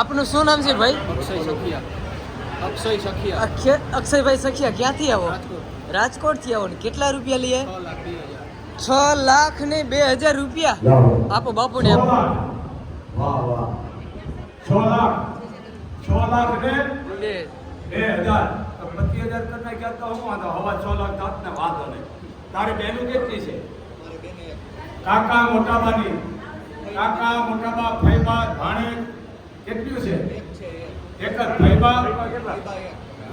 આપનું શું નામ છે ભાઈ? અક્ષય સખિયા. અક્ષય સખિયા. અક્ષય અક્ષયભાઈ સખિયા ક્યાંથી આવો? રાજકોટ. રાજકોટથી આવો ને કેટલા રૂપિયા લઈએ? છ લાખ બે હજાર. ને બે હજાર રૂપિયા? આપો બાપુને છ આપો લાખ. વાહ વાહ. છ લાખ. છ લાખ ને બે. બે હજાર. તો પચીસ હજાર કરતા ક્યાં તો હું વાંધો. હવા છ લાખ થાત ને વાંધો નહીં. તારી બહેનું કેટલી છે? કાકા મોટાબાની. કાકા મોટાબા ફઈબા ભાણે કેટલું છે? એક જ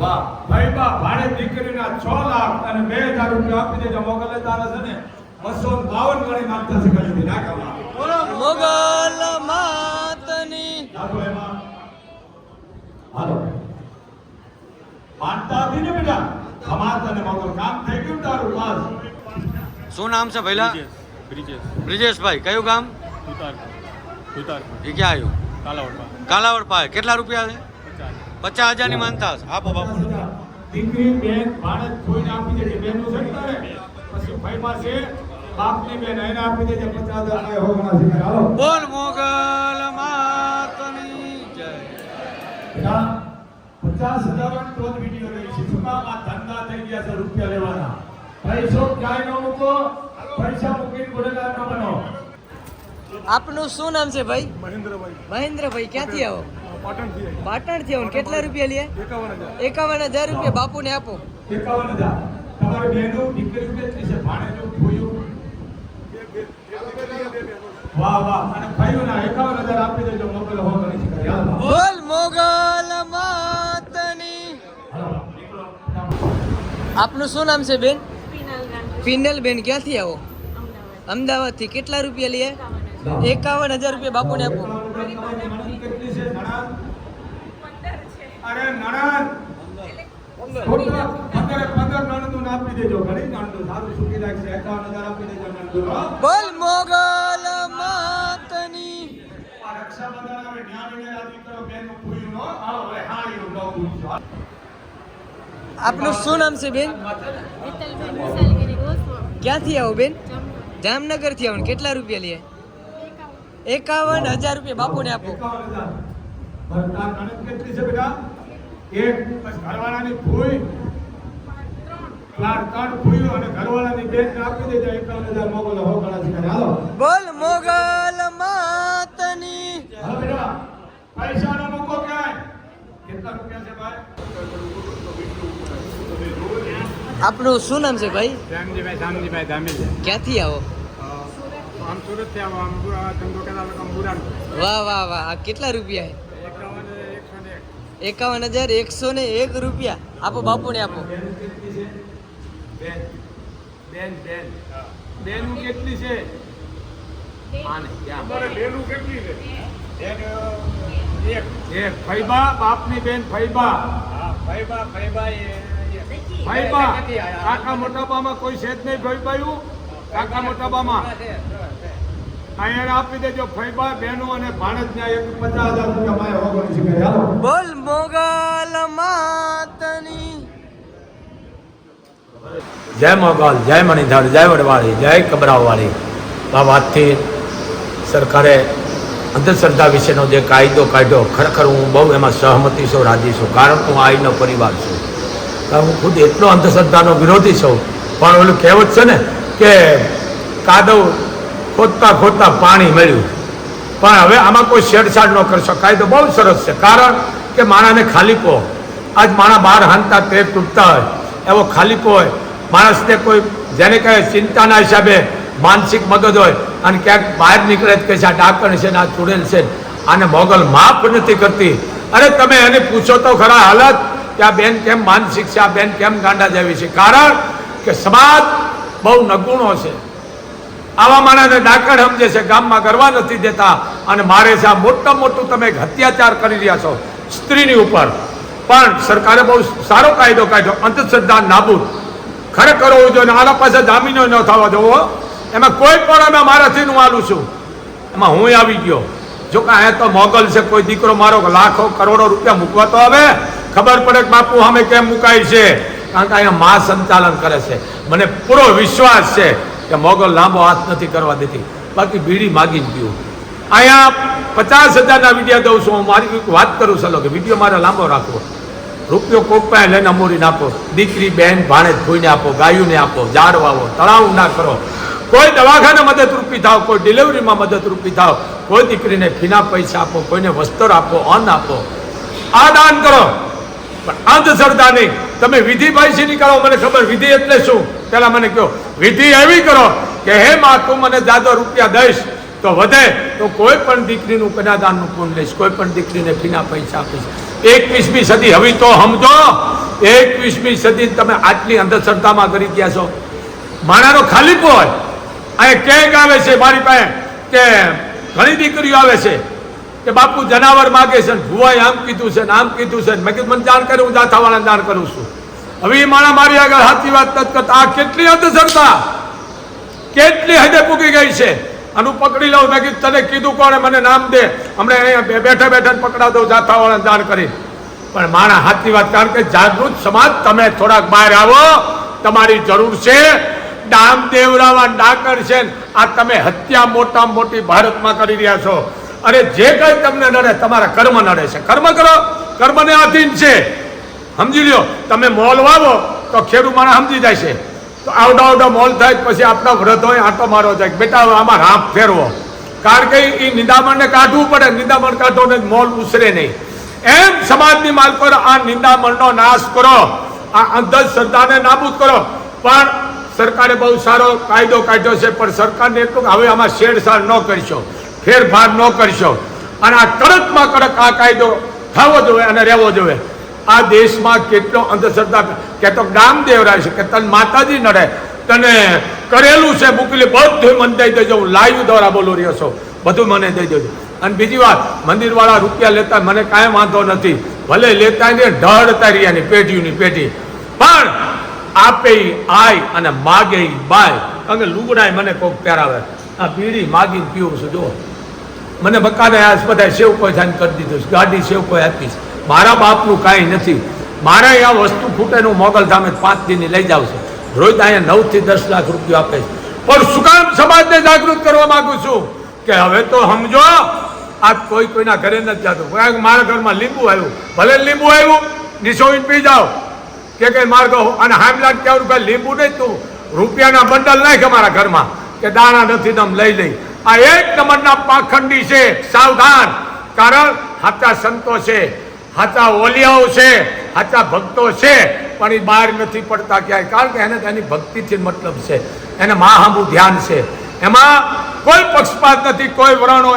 વાહ. ભાઈબા ભાડે દીકરીના છ લાખ અને બે હજાર રૂપિયા આપી દેજો. મોગલે તારા છે ને બસો બાવન ગણી માગતા છે કદી નાખવામાં મોગલ માતની. એમાં. હાલો. માનતા હતી ને બેટા? અમાર તને મોગલ. કામ થઈ ગયું તારું. બસ. શું નામ છે ભૈલા બ્રિજેશ. બ્રિજેશભાઈ. કયું ગામ? સુતાર સુતાર એ ક્યાં આવ્યું? કાલાવડ પાસે કેટલા રૂપિયા છે? પચાસ. હજારની માનતા આપો બાપુ. દીકરી બેન ભાણેજ કોઈને આપી દેજે. બેનનું છે ને તારે? પછી ભાઈમાં છે બાપની બેન એને આપી દેજે. પચાસ હજાર હોવાના છે. હાલો. બોલ મોગલ માતની જય. બેટા, પચાસ હજાર તો જ વીડિયો રહી છે. કામ આ ધંધા થઈ ગયા છે રૂપિયા લેવાના. પૈસો ક્યાંય ન મૂકો. પૈસા મૂકીને ગુનેગાર ન બનો. આપનું શું નામ છે ભાઈ? મહેન્દ્રભાઈ. મહેન્દ્રભાઈ ક્યાંથી આવો? પાટણથી પાટણથી આવો. કેટલા રૂપિયા લે? એકાવન હજાર. રૂપિયા બાપુ બાપુને આપો. એકાવન હજાર. તમારી બહેનો દીકરી કેટલી છે ભાણેજું ફોયું વાહ વાહ. અને ફાઈવના એકાવન હજાર આપી દેજો. મોકલ હો ગણી છે બોલ મોગલ માતની. આપનું શું નામ છે બેન? પિનલ બેન ક્યાંથી આવો? અમદાવાદ. અમદાવાદથી કેટલા રૂપિયા લઈએ લાવો. એકાવન હજાર રૂપિયા બાપુને આપો. બોલ મોગલ માતની. કરો પૂર્યું નો આવો હવે ન આપનું શું નામ છે બેન? ક્યાંથી આવો બેન? જામનગર. જામનગરથી આવો ને કેટલા રૂપિયા લઈએ એકાવન હજાર રૂપિયા બાપુને આપો. તાર નણંદ કેટલી છે બેટા એક ઘરવાળાની ભૂઈ બોલ મોગલ માતની. હાલો પૈસા નો મૂકો ક્યાંય. કેટલા રૂપિયા છે ભાઈ? આપનું શું નામ છે ભાઈ? શ્યામજીભાઈ શ્યામજીભાઈ ધામેલ ક્યાંથી આવો? આમ સુરતથી આવો આમ આ ધંધો આમ વાહ વાહ વાહ આ કેટલા રૂપિયા એકાવન એકસો ને એકાવન હજાર એકસો ને એક રૂપિયા આપો બાપુને આપો બેન કેટલી છે બેન બેન બેન બેનું કેટલી છે આને ક્યાં તમારે બેનું કેટલી છે એક એક એક ફૈબા બાપની બેન ફૈબા હા ફૈબા ફૈબા એ ફૈબા કાકા મોટાબામાં કોઈ છે જ નહીં ફૈબાયું કાકા મોટાબામાં. અહીંયા આપી દેજો ફૈબા બહેનો અને ભાણેજના એક પચાસ હજાર રૂપિયા મારે હોગણી છે બોલ મોગલ માતની. જય મોગલ જય મણિધર જય વડવાળી જય કબરાવાળી. આ વાતથી સરકારે અંધશ્રદ્ધા વિશેનો જે કાયદો કાઢ્યો ખરેખર હું બહુ એમાં સહમતી છું રાજી છું કારણ કે હું આઈનો પરિવાર છું. હું ખુદ એટલો અંધશ્રદ્ધાનો વિરોધી છું. પણ ઓલું કહેવત છે ને કે કાદવ ખોદતા ખોદતા પાણી મળ્યું. પણ હવે આમાં કોઈ છેડછાડ ન કરશો કાયદો બહુ સરસ છે. કારણ કે માણાને ખાલીકો આજ માણા બહાર હાંતા તે તૂટતા હોય. એવો ખાલીકો હોય માણસને કોઈ, જેને કહે ચિંતાના હિસાબે માનસિક મગજ હોય અને ક્યાંક બહાર નીકળે કે છે, આ ડાકણ છે ને આ ચૂડેલ છે આને મોગલ માફ નથી કરતી. અરે તમે એને પૂછો તો ખરા હાલત કે આ બેન કેમ માનસિક છે, આ બેન કેમ ગાંડા જેવી છે? કારણ કે સમાજ બહુ નગુણો છે. આવા માણસને ડાકણ સમજે છે, ગામમાં કરવા નથી દેતા. અને મારે છે આ મોટા મોટું તમે અત્યાચાર કરી રહ્યા છો સ્ત્રીની ઉપર. પણ સરકારે બહુ સારો કાયદો કાઢ્યો, અંધશ્રદ્ધા નાબૂદ. ખરેખર હોવું જોઈએ આના પાસે જામીનો ન થવા દેવો એમાં કોઈ પણ અમે મારાથી હું આલું છું. એમાં હું આવી ગયો. જો કે અહીંયા તો મોગલ છે, કોઈ દીકરો મારો લાખો કરોડો રૂપિયા મૂકવા તો આવે. ખબર પડે કે બાપુ સામે કેમ મુકાય છે? કારણ કે અહીંયા મા સંચાલન કરે છે. મને પૂરો વિશ્વાસ છે કે મોગલ લાંબો હાથ નથી કરવા દેતી. બાકી બીડી માગી જ ગયું. અહીંયા પચાસ હજારના વીડિયો દઉં છું. હું મારી વાત કરું ચાલો કે વીડિયો મારે લાંબો રાખવો. રૂપિયો કોક પાસે લઈને અમૂરીને નાખો દીકરી, બેન, ભાણે ભૂઈને આપો. ગાયોને આપો. ઝાડ વાવો. તળાવ ના કરો. કોઈ દવાખાને મદદરૂપી થાવ. કોઈ ડિલિવરીમાં મદદરૂપી થાવ. કોઈ દીકરીને ફીના પૈસા આપો. કોઈને વસ્ત્ર આપો, અન્ન આપો. આ દાન કરો. પણ અંધશ્રદ્ધા નહીં. તમે વિધિ ભાઈસીની કરો મને ખબર, વિધિ એટલે શું? પેલા મને કહો, વિધિ એવી કરો કે હે માં, તું મને દાદો રૂપિયા દઈશ, તો વધે. તો કોઈ પણ દીકરીનું કન્યાદાનનું પૂન લઈશ, કોઈ પણ દીકરીને ફીના પૈસા આપીશ. એકવીસમી સદી, હવે તો સમજો, એકવીસમી સદી તમે આટલી અંધશ્રદ્ધામાં કરી ગયા છો. માણાનો ખાલીપો હોય. અહીંયા ક્યાંક આવે છે મારી પાસે, કે ઘણી દીકરીઓ આવે છે. કે બાપુ જનાવર માગે છે ભુવાએ આમ કીધું છે ને આમ કીધું છે મેં કીધું, મને જાણ કરી, હું જાથાવાળાને જાણ કરું છું. હવે એ માણા મારી આગળ સાચી વાત નથી કરતા. આ કેટલી અંધશ્રદ્ધા કેટલી હદે પૂકી ગઈ છે? આનું પકડી લઉં. મેં કીધું, તને કીધું કોણે? મને નામ દે. હમણાં અહીંયા બેઠા બેઠા જ પકડાવ દઉં જાથાવાળા જાણ કરી. પણ માણા સાચી વાત, કારણ કે જાગૃત સમાજ, તમે થોડાક બહાર આવો. તમારી જરૂર છે. ડામ દેવરાવા ડાકર છે આ તમે હત્યા મોટા મોટી ભારતમાં કરી રહ્યા છો. અરે જે કઈ તમને નડે તમારા કર્મ નડે છે. કર્મ કરો. કર્મને આધીન છે. સમજી લ્યો. તમે મોલ વાવો તો ખેડૂત માણસ સમજી જાય છે. તો આવડો આવડો મોલ થાય પછી આપણા વ્રત હોય આટો મારો જાય બેટા આમાં રાપ ફેરવો. કારણ કે એ નિંદામણને કાઢવું પડે. નિંદામણ કાઢો ને મોલ ઉછરે નહીં. એમ સમાજની માલ પર આ નિંદામણનો નાશ કરો. આ અંધશ્રદ્ધાને નાબૂદ કરો. પણ સરકારે બહુ સારો કાયદો કાઢ્યો છે. પણ સરકારને એટલું હવે આમાં છેડછાડ ન કરશો. ફેરફાર ન કરશો. અને આ કડકમાં કડક આ કાયદો થવો જોઈએ અને રહેવો જોઈએ. આ દેશમાં કેટલો અંધશ્રદ્ધા કે તો રામદેવરાય છે, કે તને માતાજી નડે, તને કરેલું છે, મોકલી બધું મને દઈ દેજો, હું લાઈવ દ્વારા બોલું રહ્યો છો. બધું મને દઈ દેજો. અને બીજી વાત, મંદિરવાળા રૂપિયા લેતા મને કાંઈ વાંધો નથી. ભલે લેતા ને ઢળતા રહ્યાની પેઢીઓની પેઢી. પણ આપે આય અને માગે બાય. કારણ કે લુગડાય મને કોક પહેરાવે. આ બીડી માગીને પીવું છું, જુઓ. મને બકાને આ બધા સેવ કોઈ થાય કરી દીધું ગાડી સેવ કોઈ આપીશ મારા બાપનું કાંઈ નથી. મારે અહીંયા વસ્તુ ખૂટેનું મોગલ ધામે પાંચ દિનની લઈ જાવ છું. રોજ અહીંયા નવથી દસ લાખ રૂપિયા આપે છે. પણ શું કામ સમાજને જાગૃત કરવા માંગુ છું? કે હવે તો સમજો, આ કોઈ કોઈના ઘરે નથી જતું. મારા ઘરમાં લીંબુ આવ્યું. ભલે લીંબુ આવ્યું નિશોવીને પી જાઓ. કે કંઈ માર્ગ અને હામલા કેવું રૂપિયા લીંબુ નહીં તું. રૂપિયાના બંડલ નાખ અમારા ઘરમાં. કે દાણા નથી તમ લઈ લઈ. આ એક નંબરના પાખંડી છે, સાવધાન. કારણ સાચા સંતો છે, હાચા ઓલિયાઓ છે સાચા ભક્તો છે, પણ એ બહાર નથી પડતા ક્યાંય. કારણ કે એને તેની ભક્તિથી મતલબ છે. એને મહાબુ ધ્યાન છે. એમાં કોઈ પક્ષપાત નથી, કોઈ વર્ણો